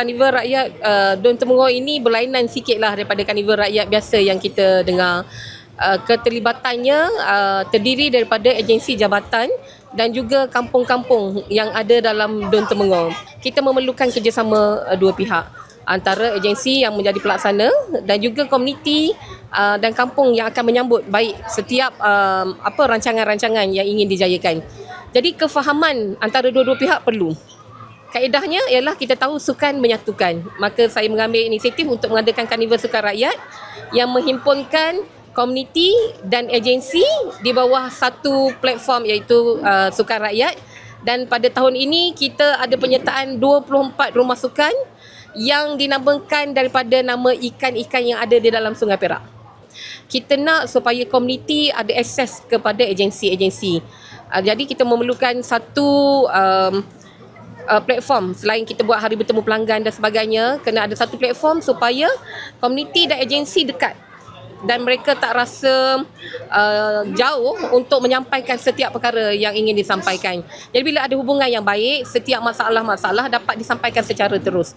karnival rakyat uh, Don Temenggong ini berlainan sikit lah daripada karnival rakyat biasa yang kita dengar. Uh, keterlibatannya uh, terdiri daripada agensi jabatan dan juga kampung-kampung yang ada dalam Don Temenggong. Kita memerlukan kerjasama uh, dua pihak antara agensi yang menjadi pelaksana dan juga komuniti uh, dan kampung yang akan menyambut baik setiap um, apa rancangan-rancangan yang ingin dijayakan. Jadi kefahaman antara dua-dua pihak perlu. Kaedahnya ialah kita tahu sukan menyatukan. Maka saya mengambil inisiatif untuk mengadakan karnival sukan rakyat yang menghimpunkan komuniti dan agensi di bawah satu platform iaitu uh, sukan rakyat dan pada tahun ini kita ada penyertaan 24 rumah sukan yang dinamakan daripada nama ikan-ikan yang ada di dalam Sungai Perak. Kita nak supaya komuniti ada akses kepada agensi-agensi. Uh, jadi kita memerlukan satu um, uh, platform selain kita buat hari bertemu pelanggan dan sebagainya kena ada satu platform supaya komuniti dan agensi dekat dan mereka tak rasa uh, jauh untuk menyampaikan setiap perkara yang ingin disampaikan. Jadi bila ada hubungan yang baik, setiap masalah-masalah dapat disampaikan secara terus.